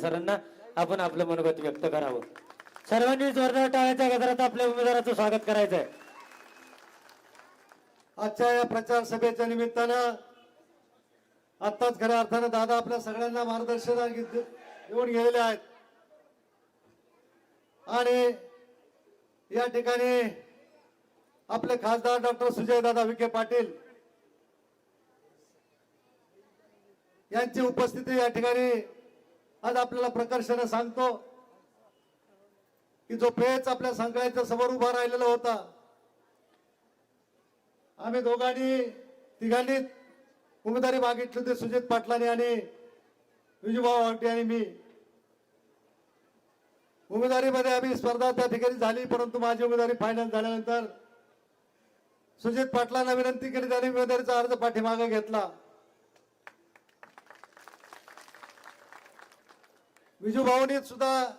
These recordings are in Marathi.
सरांना आपण आपलं मनोगत व्यक्त करावं. सर्वांनी जोरदार टाळ्याच्या गजरात आपल्या उमेदवाराचं स्वागत करायचं आहे आजच्या या प्रचार सभेच्या निमित्तानं आत्ताच खऱ्या अर्थानं दादा आपल्या सगळ्यांना मार्गदर्शन येऊन गेलेले आहेत. आणि या ठिकाणी आपले खासदार डॉक्टर सुजय दादा विखे पाटील यांची उपस्थिती या ठिकाणी आज आपल्याला प्रकर्षाने सांगतो की जो पेच आपल्या संकळ्याच्या समोर उभा राहिलेला होता आम्ही दोघांनी तिघांनी उमेदवारी मागितली होती सुजित पाटलांनी आणि विजूभाऊ आवटे आणि मी. उमेदवारीमध्ये आम्ही स्पर्धा त्या ठिकाणी झाली परंतु माझी उमेदवारी फायनल झाल्यानंतर सुजित पाटलांना विनंती केली त्याने उमेदवारीचा अर्ज पाठीमागे घेतला. विजूभाऊनी सुद्धा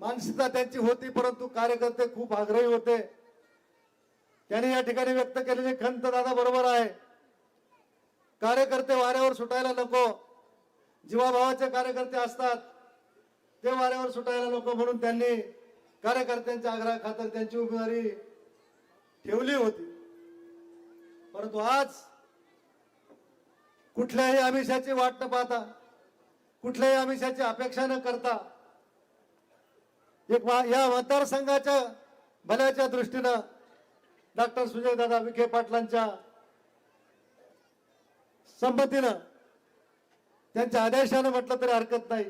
मानसिकता त्यांची होती परंतु कार्यकर्ते खूप आग्रही होते. त्यांनी या ठिकाणी व्यक्त केलेली खंत दादा बरोबर आहे. कार्यकर्ते वाऱ्यावर सुटायला नको. जीवाभावाचे कार्यकर्ते असतात ते वाऱ्यावर सुटायला नको म्हणून त्यांनी कार्यकर्त्यांच्या आग्रहा खातर त्यांची उमेदवारी ठेवली होती. परंतु आज कुठल्याही आमिषाची वाट न पाहता कुठल्याही आमिषाची अपेक्षा न करता एक या मतदारसंघाच्या भल्याच्या दृष्टीनं डॉक्टर सुजयदादा विखे पाटलांच्या संमतीनं त्यांच्या आदेशानं म्हटलं तरी हरकत नाही.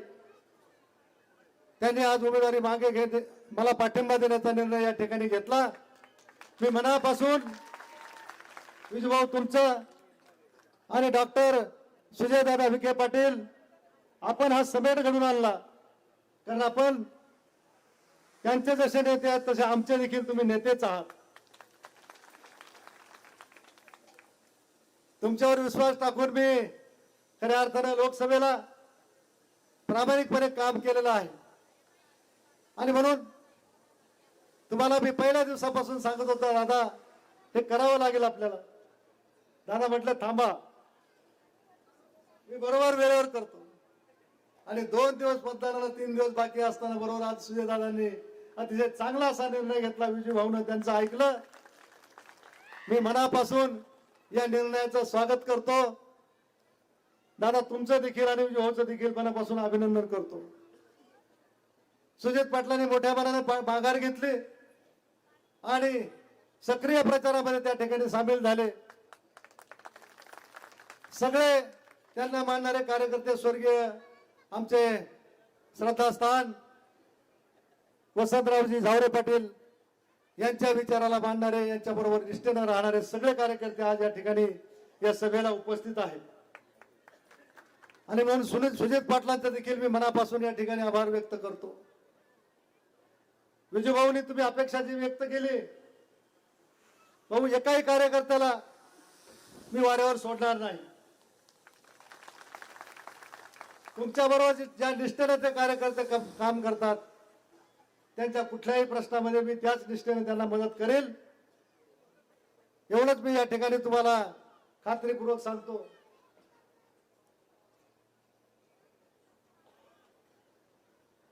त्यांनी आज उमेदवारी मागे घेत मला पाठिंबा देण्याचा निर्णय या ठिकाणी घेतला. मी मनापासून विजूभाऊ तुमचं आणि डॉक्टर सुजयदादा विखे पाटील आपण हा समेट घडून आणला. कारण आपण त्यांचे जसे नेते आहेत तसे आमचे देखील तुम्ही नेतेच आहात. तुमच्यावर विश्वास टाकून मी खऱ्या अर्थानं लोकसभेला प्रामाणिकपणे काम केलेलं आहे. आणि म्हणून तुम्हाला मी पहिल्या दिवसापासून सांगत होतो दादा हे करावं लागेल आपल्याला. दादा म्हटलं थांबा. मी बरोबर वेळेवर करतो. आणि दोन दिवस मतदानाला तीन दिवस बाकी असताना बरोबर आज सुजयदादांनी अतिशय चांगला असा निर्णय घेतला. विजू भाऊनं त्यांचं ऐकलं. मी मनापासून या निर्णयाचं स्वागत करतो. दादा तुमचं देखील आणि विजय भाऊचं देखील मनापासून अभिनंदन करतो. सुजित पाटलांनी मोठ्या मनाने माघार घेतली. आणि सक्रिय प्रचारामध्ये त्या ठिकाणी सामील झाले. सगळे त्यांना मानणारे कार्यकर्ते स्वर्गीय आमचे श्रद्धास्थान वसंतरावजी झावरे पाटील यांच्या विचाराला मानणारे यांच्याबरोबर निष्ठेनं राहणारे सगळे कार्यकर्ते आज या ठिकाणी या सभेला उपस्थित आहेत. आणि म्हणून सुनील सुजित पाटलांचा देखील मी मनापासून या ठिकाणी आभार व्यक्त करतो. विजूभाऊनी तुम्ही अपेक्षा जी व्यक्त केली भाऊ एकाही कार्यकर्त्याला मी वाऱ्यावर सोडणार नाही. तुमच्या बरोबर ज्या निष्ठेने ते कार्यकर्ते काम करतात त्यांच्या कुठल्याही प्रश्नामध्ये मी त्याच निष्ठेने त्यांना मदत करेल. एवढंच मी या ठिकाणी तुम्हाला खात्रीपूर्वक सांगतो.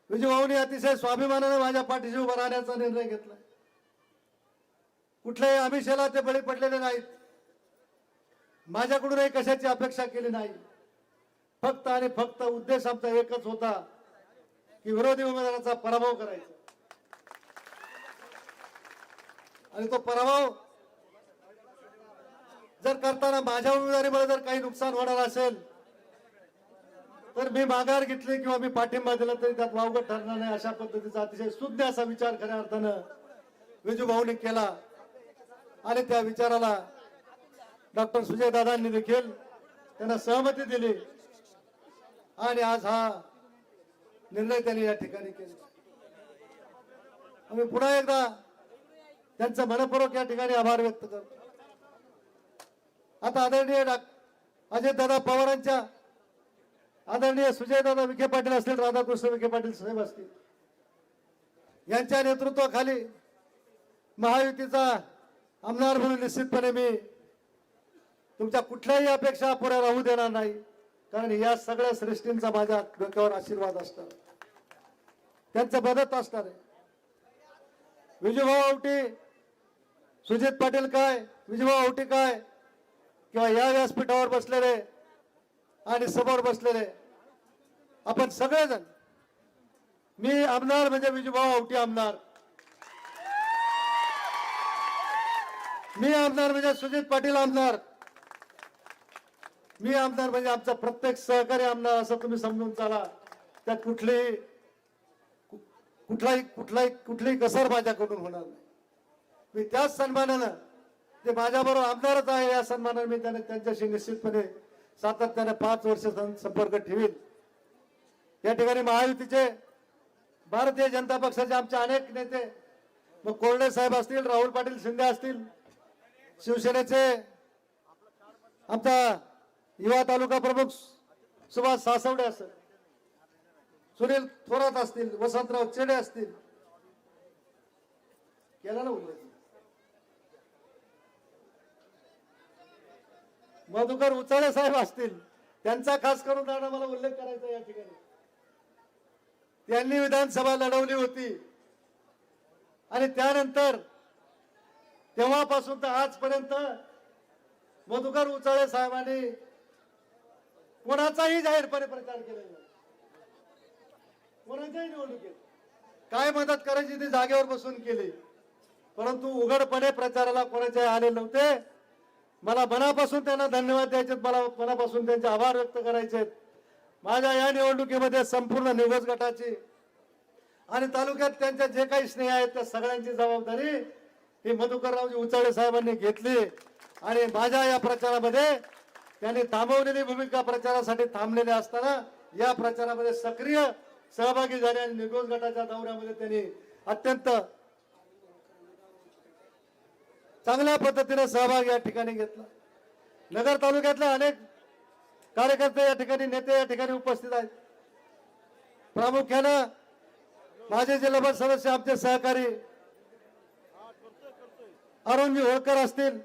विजूभाऊनी अतिशय स्वाभिमानाने माझ्या पाठीशी उभा राहण्याचा निर्णय घेतला. कुठल्याही आमिषाला ते बळी पडलेले नाहीत. माझ्याकडूनही कशाची अपेक्षा केली नाही. फक्त आणि फक्त उद्देश आमचा एकच होता की विरोधी उमेदवाराचा पराभव करायचा. आणि तो पराभव जर करताना माझ्या उमेदवारीमध्ये जर काही नुकसान होणार असेल तर मी माघार घेतली किंवा मी पाठिंबा दिला तरी त्यात वावगं ठरणार नाही. अशा पद्धतीचा अतिशय शुद्ध असा विचार खऱ्या अर्थानं विजूभाऊने केला. आणि त्या विचाराला डॉक्टर सुजय दादांनी देखील त्यांना सहमती दिली. आणि आज हा निर्णय त्यांनी या ठिकाणी केला. आम्ही पुन्हा एकदा त्यांचं मनपूर्वक या ठिकाणी आभार व्यक्त करतो. आता आदरणीय अजय दादा पवारांच्या आदरणीय सुजयदादा विखे पाटील असतील राधाकृष्ण विखे पाटील साहेब असतील. यांच्या नेतृत्वाखाली महायुतीचा आमदार म्हणून निश्चितपणे मी तुमच्या कुठल्याही अपेक्षा पुऱ्या राहू देणार नाही. कारण या सगळ्या सृष्टींचा माझ्या डोक्यावर आशीर्वाद असणार. त्यांचं मदत असणार आहे. विजूभाऊ आवटी सुजित पाटील काय विजूभाऊ आवटी काय किंवा या व्यासपीठावर बसलेले आणि समोर बसलेले आपण सगळेजण मी आमदार म्हणजे विजूभाऊ आवटी आमदार. मी आमदार म्हणजे सुजित पाटील आमदार. मी आमदार म्हणजे आमचा प्रत्येक सहकारी आमदार असं तुम्ही समजून चाला. त्यात कुठली कुठलाही कुठलाही कुठलीही कसर माझ्याकडून होणार नाही. मी त्याच सन्मानानं ते माझ्याबरोबर आमदारच आहे या सन्मानाने मी त्याने त्यांच्याशी निश्चितपणे सातत्याने पाच वर्ष संपर्क ठेवीन. या ठिकाणी महायुतीचे भारतीय जनता पक्षाचे आमचे अनेक नेते मग कोरडे साहेब असतील राहुल पाटील शिंदे असतील शिवसेनेचे आमचा युवा तालुका प्रमुख सुभाष सासवडे असेल सुनील थोरात असतील वसंतराव चेडे असतील. केला ना उल्लेख मधुकर उचाळे साहेब असतील त्यांचा खास करून दादा मला उल्लेख करायचा या ठिकाणी. त्यांनी विधानसभा लढवली होती. आणि त्यानंतर तेव्हापासून तर आजपर्यंत मधुकर उचाळे साहेबांनी कोणाचाही जाहीरपणे प्रचार केला कोणाच्याही निवडणुकीत. काय मदत करायची ती जागेवर बसून केली. परंतु उघडपणे प्रचाराला कोणाचे आले नव्हते. मला मनापासून त्यांना धन्यवाद द्यायचे मला मनापासून त्यांचे आभार व्यक्त करायचे माझ्या या निवडणुकीमध्ये संपूर्ण निवज गटाची आणि तालुक्यात त्यांच्या जे काही स्नेह आहेत त्या सगळ्यांची जबाबदारी ही मधुकररावजी उचाळे साहेबांनी घेतली. आणि माझ्या या प्रचारामध्ये त्यांनी थांबवलेली भूमिका प्रचारासाठी थांबलेले असताना या प्रचारामध्ये सक्रिय सहभागी झाले आणि निगोज गटाच्या दौऱ्यामध्ये त्यांनी अत्यंत चांगल्या पद्धतीने सहभाग या ठिकाणी घेतला. नगर तालुक्यातले अनेक कार्यकर्ते या ठिकाणी नेते या ठिकाणी उपस्थित आहेत. प्रामुख्यानं माझे जिल्हाभर सदस्य आमचे सहकारी अरुणजी होळकर असतील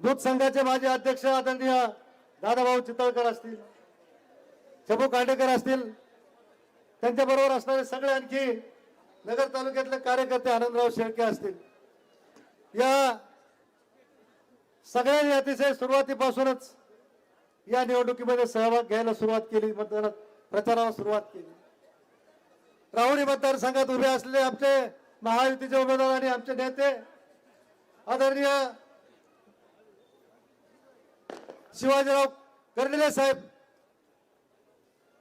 दूध संघाचे माजी अध्यक्ष आदरणीय दादाभाऊ चितळकर असतील शबू कांडेकर असतील त्यांच्याबरोबर असणारे सगळे आणखी नगर तालुक्यातले कार्यकर्ते आनंदराव शेळके असतील. या सगळ्यांनी अतिशय सुरुवातीपासूनच या निवडणुकीमध्ये सहभाग घ्यायला सुरुवात केली मतदानात प्रचाराला सुरुवात केली. राहुरी मतदारसंघात उभे असलेले आमचे महायुतीचे उमेदवार आणि आमचे नेते आदरणीय शिवाजीराव कर्डिले साहेब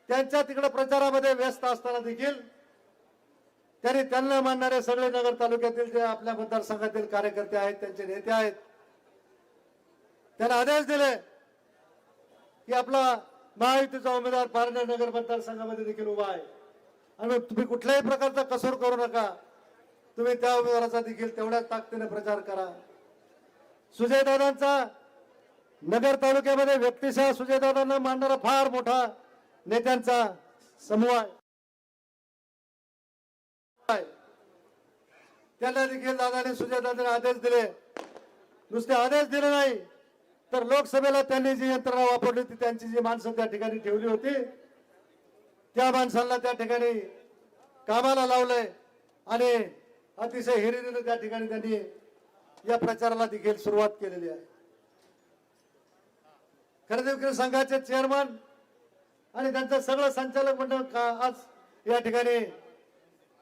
त्यांच्या तिकडे प्रचारामध्ये व्यस्त असताना देखील त्यांनी त्यांना मानणारे सगळे नगर तालुक्यातील जे आपल्या मतदारसंघातील कार्यकर्ते आहेत त्यांचे नेते आहेत त्यांना आदेश दिले की आपला महायुतीचा उमेदवार पारनेर नगर मतदारसंघामध्ये देखील उभा आहे. आणि तुम्ही कुठल्याही प्रकारचा कसूर करू नका. तुम्ही त्या उमेदवाराचा देखील तेवढ्याच ताकदीने प्रचार करा. सुजयदादांचा नगर तालुक्यामध्ये व्यक्तिशः सुजयदादांना मांडणारा फार मोठा नेत्यांचा समूह आहे. त्यांना देखील दादाने सुजयदादाने आदेश दिले. नुसते आदेश दिले नाही तर लोकसभेला त्यांनी जी यंत्रणा वापरली होती त्यांची जी माणसं त्या ठिकाणी ठेवली होती त्या माणसांना त्या ठिकाणी कामाला लावलंय आणि अतिशय हिरिरीनं त्या ठिकाणी त्यांनी या प्रचाराला देखील सुरुवात केलेली आहे. खरेदी विक्री संघाचे चेअरमन आणि त्यांचं सगळं संचालक मंडळ का- आज या ठिकाणी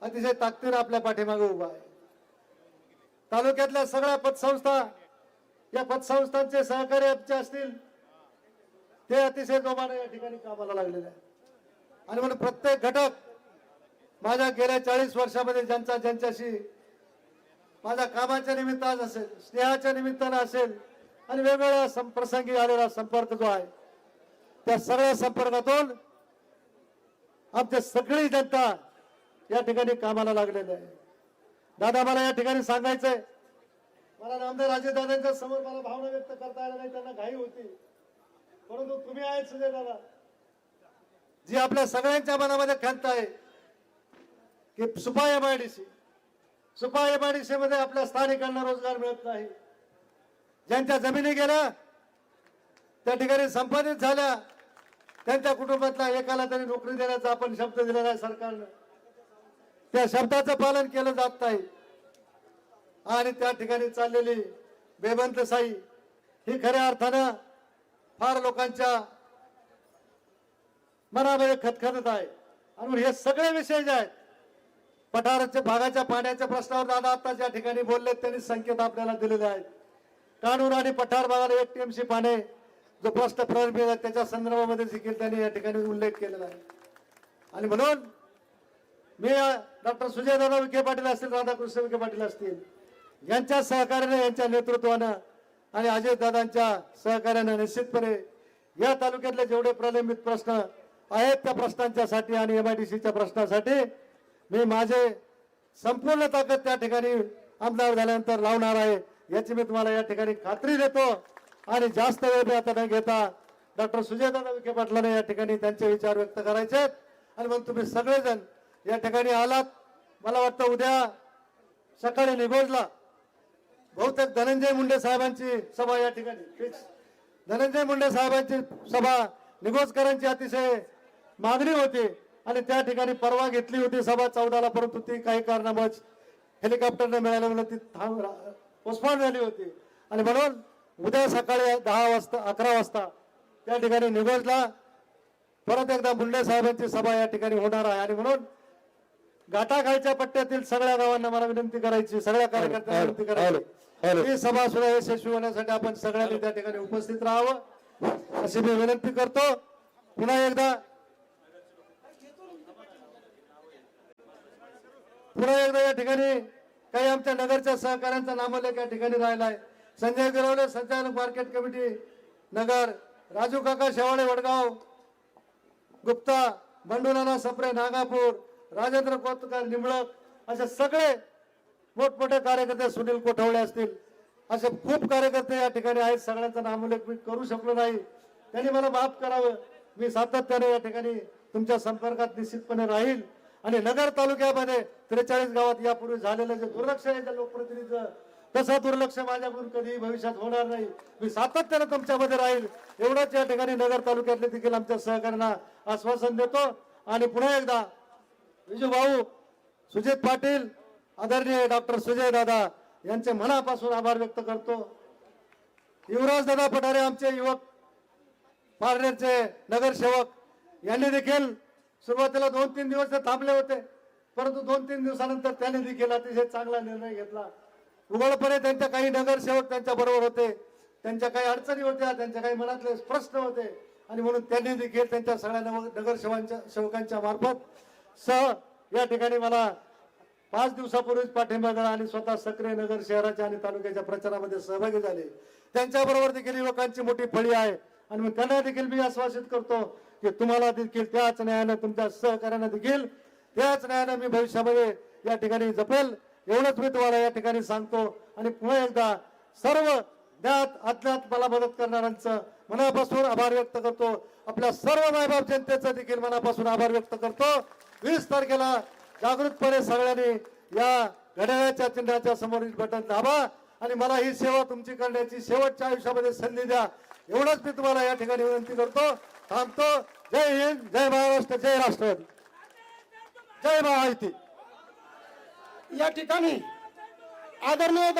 अतिशय ताकदीर आपल्या पाठीमागे उभा आहे. तालुक्यातल्या सगळ्या पतसंस्था या पतसंस्थांचे सहकारी आमचे असतील ते अतिशय जोमाने या ठिकाणी कामाला लागलेले आहे आणि म्हणून प्रत्येक घटक माझ्या गेल्या चाळीस वर्षामध्ये ज्यांचा ज्यांच्याशी माझ्या कामाच्या निमित्तानं असेल स्नेहाच्या निमित्तानं असेल आणि वेगवेगळ्या संप्रसंगी आलेला संपर्क जो आहे त्या सगळ्या संपर्कातून आमच्या सगळी जनता या ठिकाणी कामाला लागलेली आहे. दादा मला या ठिकाणी सांगायचंय मला रामदार राजे दादांच्या समोर मला भावना व्यक्त करता आल्या नाही त्यांना घाई होती. परंतु तुम्ही आहेत सुजय दादा जी आपल्या सगळ्यांच्या मनामध्ये खंत आहे की सुपा एमआयडीसी सुपा एमआयडीसी मध्ये आपल्या स्थानिकांना रोजगार मिळत नाही. ज्यांच्या जमिनी गेल्या त्या ठिकाणी संपादित झाल्या. त्यांच्या कुटुंबातल्या एकाला तरी नोकरी देण्याचा आपण शब्द दिलेला आहे सरकारनं. त्या शब्दाचं पालन केलं जात नाही. आणि त्या ठिकाणी चाललेली बेबंतसाई ही खऱ्या अर्थानं फार लोकांच्या मनामध्ये खतखतत आहे. आणि हे सगळे विषय जे आहेत पठाराच्या भागाच्या पाण्याच्या प्रश्नावर दादा आता ज्या ठिकाणी बोलले त्यांनी संकेत आपल्याला दिलेले आहेत. कानूर आणि पठार भागाला एक टीएमसी पाने जो प्रश्न प्रलंबित त्याच्या संदर्भामध्ये देखील त्यांनी या ठिकाणी उल्लेख केलेला आहे. आणि म्हणून मी डॉक्टर सुजयदादा विखे पाटील असतील राधाकृष्ण विखे पाटील असतील यांच्या सहकार्याने यांच्या नेतृत्वानं आणि अजयदादांच्या सहकार्यानं निश्चितपणे या तालुक्यातले जेवढे प्रलंबित प्रश्न आहेत त्या प्रश्नांच्यासाठी आणि एम आय डी सीच्या प्रश्नासाठी मी माझे संपूर्ण ताकद त्या ठिकाणी आमदार झाल्यानंतर लावणार आहे. याची मी तुम्हाला या ठिकाणी खात्री देतो. आणि जास्त वेळ मी आता न घेता डॉक्टर सुजयदादा विखे पाटलाने या ठिकाणी त्यांचे विचार व्यक्त करायचे आणि मग तुम्ही सगळेजण या ठिकाणी आलात. मला वाटतं उद्या सकाळी निघोजला बहुतेक धनंजय मुंडे साहेबांची सभा या ठिकाणी. फिक्स. धनंजय मुंडे साहेबांची सभा निगोजकरांची अतिशय मागणी होती. आणि त्या ठिकाणी परवा घेतली होती सभा चौदाला परंतु ती काही कारणामुळे हेलिकॉप्टरने मिळाल्यामुळे ती थांब पोस्टपोन झाली होती. आणि म्हणून उद्या सकाळी दहा वाजता अकरा वाजता त्या ठिकाणी निगोजला परत एकदा मुंडे साहेबांची सभा या ठिकाणी होणार आहे. आणि म्हणून घाटाखालच्या पट्ट्यातील सगळ्या गावांना मला विनंती करायची सगळ्या कार्यकर्त्यांना विनंती करायची. ही सभा सुद्धा यशस्वी होण्यासाठी आपण सगळ्यांनी त्या ठिकाणी उपस्थित राहावं अशी मी विनंती करतो. पुन्हा एकदा. पुन्हा एकदा या ठिकाणी काही आमच्या नगरच्या सहकाऱ्यांचा नामोल्लेख या ठिकाणी राहिला आहे संजय गिरवले संचालक मार्केट कमिटी नगर राजू काका शेवाळे वडगाव गुप्ता बंडूनाना सप्रे नागापूर राजेंद्र कोतकर निंबळक असे सगळे मोठमोठे कार्यकर्ते सुनील कोठवळे असतील. असे खूप कार्यकर्ते या ठिकाणी आहेत सगळ्यांचा नामोल्लेख मी करू शकलो नाही. त्यांनी मला माफ करावं. मी सातत्याने या ठिकाणी तुमच्या संपर्कात निश्चितपणे राहील. आणि नगर तालुक्यामध्ये त्रेचाळीस गावात यापूर्वी झालेलं जे दुर्लक्ष आहे त्या लोकप्रतिनिधीचं तसं दुर्लक्ष माझ्याकडून कधीही भविष्यात होणार नाही. मी सातत्यानं तुमच्यामध्ये राहील. एवढंच या ठिकाणी नगर तालुक्यातले देखील आमच्या सहकार्यांना आश्वासन देतो. आणि पुन्हा एकदा विजू भाऊ सुजित पाटील आदरणीय डॉक्टर सुजय दादा यांचे मनापासून आभार व्यक्त करतो. युवराज दादा पठारे आमचे युवक पार्लरचे नगरसेवक यांनी देखील सुरुवातीला दोन तीन दिवस ते थांबले होते. परंतु दोन तीन दिवसानंतर त्यांनी देखील अतिशय चांगला निर्णय घेतला. उघडपणे त्यांच्या काही नगरसेवक त्यांच्या बरोबर होते. त्यांच्या काही अडचणी होत्या त्यांच्या काही मनातले प्रश्न होते. आणि म्हणून त्यांनी देखील त्यांच्या सगळ्या नव- नगरसेवकांच्या सेवकांच्या मार्फत. सह या ठिकाणी मला पाच दिवसापूर्वीच पाठिंबा दिला आणि स्वतः सक्रिय नगर शहराच्या आणि तालुक्याच्या प्रचारामध्ये सहभागी झाले. त्यांच्याबरोबर देखील युवकांची मोठी फळी आहे. आणि मग त्यांना देखील मी आश्वासित करतो की तुम्हाला देखील त्याच न्यायानं तुमच्या सहकार्यानं देखील त्याच न्यायानं मी भविष्यामध्ये या ठिकाणी जपेल. एवढंच मी तुम्हाला या ठिकाणी सांगतो. आणि पुन्हा एकदा सर्व ज्ञात अज्ञात मला मदत करणाऱ्यांचं मनापासून आभार व्यक्त करतो. आपल्या सर्व मायबाप जनतेचं देखील मनापासून आभार व्यक्त करतो. वीस तारखेला जागृतपणे सगळ्यांनी या घड्याळाच्या चिन्हाच्या समोरील बटन दाबा. आणि मला ही सेवा तुमची करण्याची शेवटच्या आयुष्यामध्ये संधी द्या. एवढंच मी तुम्हाला या ठिकाणी विनंती करतो. थांबतो. जय हिंद जय महाराष्ट्र जय राष्ट्रवादी जय महायुती या ठिकाणी आदरणीय